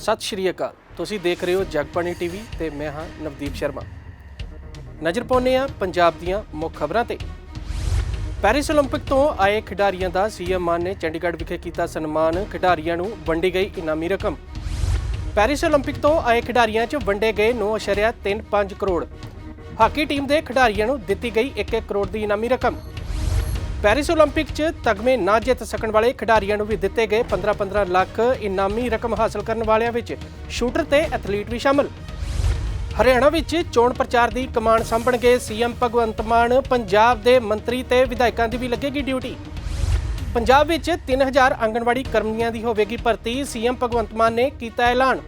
ਸਤਿ ਸ਼੍ਰੀ ਅਕਾਲ ਤੁਸੀਂ ਦੇਖ ਰਹੇ ਹੋ ਜਗਬਾਣੀ ਟੀਵੀ ਤੇ ਮੈਂ ਹਾਂ ਨਵਦੀਪ ਸ਼ਰਮਾ ਨਜ਼ਰ ਪਾਉਂਦੇ ਹਾਂ ਪੰਜਾਬ ਦੀਆਂ ਮੁੱਖ ਖਬਰਾਂ ਤੇ ਪੈਰਿਸ 올림픽 ਤੋਂ ਆਏ ਖਿਡਾਰੀਆਂ ਦਾ ਸੀਐਮ ਮਾਨ ਨੇ ਚੰਡੀਗੜ੍ਹ ਵਿਖੇ ਕੀਤਾ ਸਨਮਾਨ ਖਿਡਾਰੀਆਂ ਨੂੰ ਵੰਡੀ ਗਈ ਇਨਾਮੀ ਰਕਮ ਪੈਰਿਸ 올림픽 ਤੋਂ ਆਏ ਖਿਡਾਰੀਆਂ 'ਚ ਵੰਡੇ ਗਏ 9.35 ਕਰੋੜ ਹਾਕੀ ਟੀਮ ਦੇ ਖਿਡਾਰੀਆਂ ਨੂੰ ਦਿੱਤੀ ਗਈ 1-1 ਕਰੋੜ ਦੀ ਇਨਾਮੀ ਰਕਮ ਪੈਰਿਸ 올림픽 'ਚ ਤਗਮੇ ਨਾ ਜਿੱਤ ਸਕਣ ਵਾਲੇ ਖਿਡਾਰੀਆਂ ਨੂੰ ਵੀ ਦਿੱਤੇ ਗਏ 15-15 ਲੱਖ ਇਨਾਮੀ ਰਕਮ ਹਾਸਲ ਕਰਨ ਵਾਲਿਆਂ ਵਿੱਚ ਸ਼ੂਟਰ ਤੇ ਐਥਲੀਟ ਵੀ ਸ਼ਾਮਲ ਹਰਿਆਣਾ ਵਿੱਚ ਚੋਣ ਪ੍ਰਚਾਰ ਦੀ ਕਮਾਨ ਸੰਭਣਗੇ ਸੀਐਮ ਭਗਵੰਤ ਮਾਨ ਪੰਜਾਬ ਦੇ ਮੰਤਰੀ ਤੇ ਵਿਧਾਇਕਾਂ ਦੀ ਵੀ ਲੱਗੇਗੀ ਡਿਊਟੀ ਪੰਜਾਬ ਵਿੱਚ 3000 ਆਂਗਣਵਾੜੀ ਕਰਮੀਆਂ ਦੀ ਹੋਵੇਗੀ ਭਰਤੀ ਸੀਐਮ ਭਗਵੰਤ ਮਾਨ ਨੇ ਕੀਤਾ ਐਲਾਨ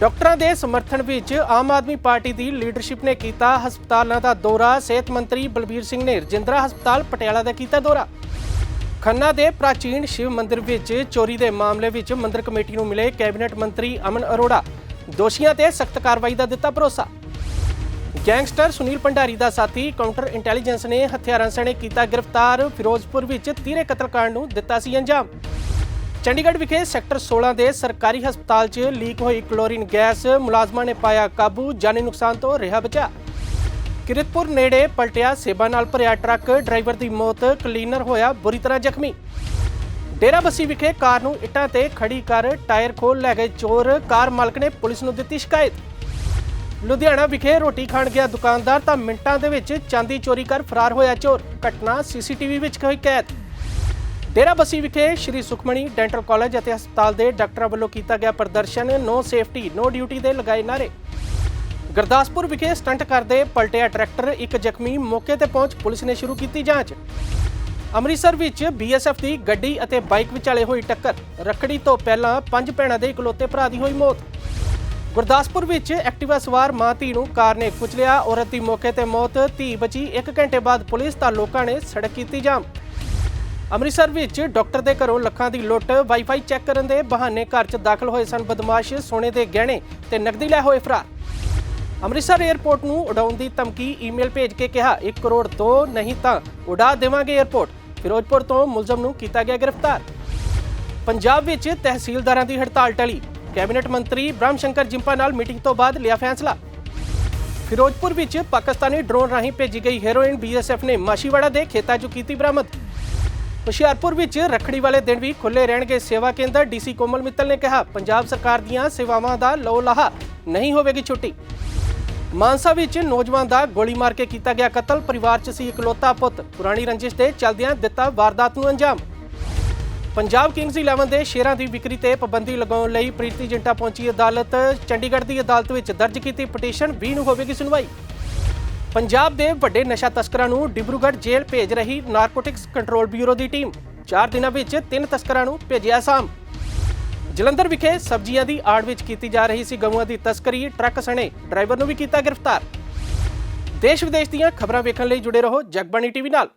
ਡਾਕਟਰਾਂ ਦੇ ਸਮਰਥਨ ਵਿੱਚ ਆਮ ਆਦਮੀ ਪਾਰਟੀ ਦੀ ਲੀਡਰਸ਼ਿਪ ਨੇ ਕੀਤਾ ਹਸਪਤਾਲਾਂ ਦਾ ਦੌਰਾ। ਸਿਹਤ ਮੰਤਰੀ ਬਲਬੀਰ ਸਿੰਘ ਨੇ ਰਜਿੰਦਰਾ ਹਸਪਤਾਲ, ਪਟਿਆਲਾ ਦਾ ਕੀਤਾ ਦੌਰਾ। ਖੰਨਾ ਦੇ ਪ੍ਰਾਚੀਨ ਸ਼ਿਵ ਮੰਦਿਰ ਵਿੱਚ ਚੋਰੀ ਦੇ ਮਾਮਲੇ ਵਿੱਚ ਮੰਦਿਰ ਕਮੇਟੀ ਨੂੰ ਮਿਲੇ ਕੈਬਨਿਟ ਮੰਤਰੀ ਅਮਨ ਅਰੋੜਾ। ਦੋਸ਼ੀਆਂ ਤੇ ਸਖਤ ਕਾਰਵਾਈ ਦਾ ਦਿੱਤਾ ਭਰੋਸਾ। ਗੈਂਗਸਟਰ ਸੁਨੀਲ ਭੰਡਾਰੀ ਦਾ ਸਾਥੀ ਕਾਊਂਟਰ ਇੰਟੈਲੀਜੈਂਸ ਨੇ ਹਥਿਆਰਾਂ ਸਣੇ ਕੀਤਾ ਗ੍ਰਿਫਤਾਰ। ਫਿਰੋਜ਼ਪੁਰ ਵਿੱਚ ਤੀਰੇ ਕਤਲकांड ਨੂੰ ਦਿੱਤਾ ਸੀ ਅੰਜਾਮ। ਚੰਡੀਗੜ੍ਹ ਵਿਖੇ ਸੈਕਟਰ 16 ਦੇ ਸਰਕਾਰੀ ਹਸਪਤਾਲ 'ਚ ਲੀਕ ਹੋਈ ਕਲੋਰੀਨ ਗੈਸ, ਮੁਲਾਜ਼ਮਾਂ ਨੇ ਪਾਇਆ ਕਾਬੂ, ਜਾਨੀ ਨੁਕਸਾਨ ਤੋਂ ਰਿਹਾ ਬਚਾ। ਕਿਰਤਪੁਰ ਨੇੜੇ ਪਲਟਿਆ ਸੇਬਾਂ ਨਾਲ ਭਰਿਆ ਟਰੱਕ, ਡਰਾਈਵਰ ਦੀ ਮੌਤ, ਕਲੀਨਰ ਹੋਇਆ ਬੁਰੀ ਤਰ੍ਹਾਂ ਜ਼ਖਮੀ। ਡੇਰਾ ਬੱਸੀ ਵਿਖੇ ਕਾਰ ਨੂੰ ਇੱਟਾਂ ਤੇ ਖੜੀ ਕਰ ਟਾਇਰ ਖੋਲ ਲੈ ਗਏ ਚੋਰ, ਕਾਰ ਮਾਲਕ ਨੇ ਪੁਲਿਸ ਨੂੰ ਦਿੱਤੀ ਸ਼ਿਕਾਇਤ। ਲੁਧਿਆਣਾ ਵਿਖੇ ਰੋਟੀ ਖਾਣ ਗਿਆ ਦੁਕਾਨਦਾਰ ਤਾਂ ਮਿੰਟਾਂ ਦੇ ਵਿੱਚ ਚਾਂਦੀ ਚੋਰੀ ਕਰ ਫਰਾਰ ਹੋਇਆ ਚੋਰ। ਘਟਨਾ ਸੀਸੀਟੀਵੀ ਵਿੱਚ ਹੋਈ ਕੈਦ। ਡੇਰਾਬੱਸੀ ਵਿਖੇ ਸ਼੍ਰੀ ਸੁਖਮਣੀ ਡੈਂਟਲ ਕਾਲਜ ਅਤੇ ਹਸਪਤਾਲ ਦੇ ਡਾਕਟਰਾਂ ਵੱਲੋਂ ਕੀਤਾ ਗਿਆ ਪ੍ਰਦਰਸ਼ਨ ਨੋ ਸੇਫਟੀ ਨੋ ਡਿਊਟੀ ਦੇ ਲਗਾਏ ਨਾਰੇ ਗੁਰਦਾਸਪੁਰ ਵਿਖੇ ਸਟੰਟ ਕਰਦੇ ਪਲਟਿਆ ਟਰੈਕਟਰ, ਇੱਕ ਜ਼ਖਮੀ ਮੌਕੇ ਤੇ ਪਹੁੰਚ ਪੁਲਿਸ ਨੇ ਸ਼ੁਰੂ ਕੀਤੀ ਜਾਂਚ। ਅੰਮ੍ਰਿਤਸਰ ਵਿੱਚ ਬੀਐਸਐਫ ਦੀ ਗੱਡੀ ਅਤੇ ਬਾਈਕ ਵਿਚਾਲੇ ਹੋਈ ਟੱਕਰ। ਰੱਖੜੀ ਤੋਂ ਪਹਿਲਾਂ ਪੰਜ ਭੈਣਾਂ ਦੇ ਇਕਲੌਤੇ ਭਰਾ ਦੀ ਹੋਈ ਮੌਤ। ਗੁਰਦਾਸਪੁਰ ਵਿੱਚ ਐਕਟਿਵਾ ਸਵਾਰ ਮਾਂ ਧੀ ਨੂੰ ਕਾਰ ਨੇ ਕੁਚਲਿਆ, ਔਰਤ ਦੀ ਮੌਕੇ ਤੇ ਮੌਤ, ਧੀ ਬਚੀ 1 ਘੰਟੇ ਬਾਅਦ ਪੁਲਿਸ ਤਾਂ ਲੋਕਾਂ ਨੇ ਸੜਕ ਕੀਤੀ ਜਾਮ। ਅੰਮ੍ਰਿਤਸਰ ਵਿੱਚ ਡਾਕਟਰ ਦੇ ਘਰੋਂ ਲੱਖਾਂ ਦੀ ਲੁੱਟ ਵਾਈਫਾਈ ਚੈੱਕ ਕਰਨ ਦੇ ਬਹਾਨੇ ਘਰ 'ਚ ਦਾਖਲ ਹੋਏ ਸਨ ਬਦਮਾਸ਼, ਸੋਨੇ ਦੇ ਗਹਿਣੇ ਤੇ ਨਕਦੀ ਲੈ ਹੋਏ ਫਰਾਰ। ਅੰਮ੍ਰਿਤਸਰ 에ਅਰਪੋਰਟ ਨੂੰ ਉਡਾਉਣ ਦੀ ਧਮਕੀ ਈਮੇਲ ਭੇਜ ਕੇ ਕਿਹਾ 1 ਕਰੋੜ ਦੋ ਨਹੀਂ ਤਾਂ ਉਡਾ ਦੇਵਾਂਗੇ 에ਅਰਪੋਰਟ ਫਿਰੋਜ਼ਪੁਰ ਤੋਂ ਮੁਲਜ਼ਮ ਨੂੰ ਕੀਤਾ ਗਿਆ ਗ੍ਰਿਫਤਾਰ। ਪੰਜਾਬ ਵਿੱਚ ਤਹਿਸੀਲਦਾਰਾਂ ਦੀ ਹੜਤਾਲ ਟਲੀ। ਕੈਬਨਿਟ ਮੰਤਰੀ ਬ੍ਰਹਮ ਸ਼ੰਕਰ ਜਿੰਪਾ ਨਾਲ ਮੀਟਿੰਗ ਤੋਂ ਬਾਅਦ ਲਿਆ ਫੈਸਲਾ। ਫਿਰੋਜ਼ਪੁਰ ਵਿੱਚ ਪਾਕਿਸਤਾਨੀ ਡਰੋਨ ਰਾਹੀਂ ਭੇਜੀ ਗਈ ਹੈਰੋਇਨ ਬੀਐਸਐਫ ਨੇ ਮਾਸ਼ੀਵਾੜਾ ਦੇ ਖੇਤਾਂ 'ਚੋਂ ਕੀਤੀ ਬਰਾਮਦ। ਹੁਸ਼ਿਆਰਪੁਰ ਵਿੱਚ ਰੱਖੜੀ ਵਾਲੇ ਦਿਨ ਵੀ ਖੁੱਲੇ ਰਹਿਣਗੇ ਸੇਵਾ ਕੇਂਦਰ। ਡੀਸੀ ਕੋਮਲ ਮਿੱਤਲ ਨੇ ਕਿਹਾ, ਪੰਜਾਬ ਸਰਕਾਰ ਦੀਆਂ ਸੇਵਾਵਾਂ ਦਾ ਲੋ ਲਾਹਾ ਨਹੀਂ ਹੋਵੇਗੀ ਛੁੱਟੀ। ਮਾਨਸਾ ਵਿੱਚ ਨੌਜਵਾਨ ਦਾ ਗੋਲੀ ਮਾਰ ਕੇ ਕੀਤਾ ਗਿਆ ਕਤਲ, ਪਰਿਵਾਰ 'ਚ ਸੀ ਇਕਲੌਤਾ ਪੁੱਤ। ਪੁਰਾਣੀ ਰੰਜਿਸ਼ ਤੇ ਚਲਦਿਆਂ ਦਿੱਤਾ ਵਾਰਦਾਤ ਨੂੰ ਅੰਜਾਮ। ਪੰਜਾਬ ਕਿੰਗਸ 11 ਦੇ ਸ਼ੇਅਰਾਂ ਦੀ ਵਿਕਰੀ ਤੇ ਪਾਬੰਦੀ ਲਗਾਉਣ ਲਈ ਪ੍ਰੀਤੀ ਜਿੰਟਾ ਪਹੁੰਚੀ ਅਦਾਲਤ। ਚੰਡੀਗੜ੍ਹ ਦੀ ਅਦਾਲਤ ਵਿੱਚ ਦਰਜ ਕੀਤੀ ਪਟੀਸ਼ਨ 20 ਨੂੰ ਹੋਵੇਗੀ ਸੁਣਵਾਈ। ਪੰਜਾਬ ਦੇ ਵੱਡੇ ਨਸ਼ਾ ਤਸਕਰਾਂ ਨੂੰ ਡਿਬਰੂਗੜ੍ਹ ਜੇਲ੍ਹ ਭੇਜ ਰਹੀ ਨਾਰਕੋਟਿਕਸ ਕੰਟਰੋਲ ਬਿਊਰੋ ਦੀ ਟੀਮ। 4 ਦਿਨਾਂ ਵਿੱਚ ਤਿੰਨ ਤਸਕਰਾਂ ਨੂੰ ਭੇਜਿਆ ਸਾਮ ਜਲੰਧਰ ਵਿਖੇ ਸਬਜ਼ੀਆਂ ਦੀ ਆੜ ਵਿੱਚ ਕੀਤੀ ਜਾ ਰਹੀ ਸੀ ਗਊਆਂ ਦੀ ਤਸਕਰੀ, ਟਰੱਕ ਸਣੇ ਡਰਾਈਵਰ ਨੂੰ ਵੀ ਕੀਤਾ ਗ੍ਰਿਫਤਾਰ। ਦੇਸ਼ ਵਿਦੇਸ਼ ਦੀਆਂ ਖਬਰਾਂ ਵੇਖਣ ਲਈ ਜੁੜੇ ਰਹੋ ਜਗਬਾਣੀ ਟੀਵੀ ਨਾਲ।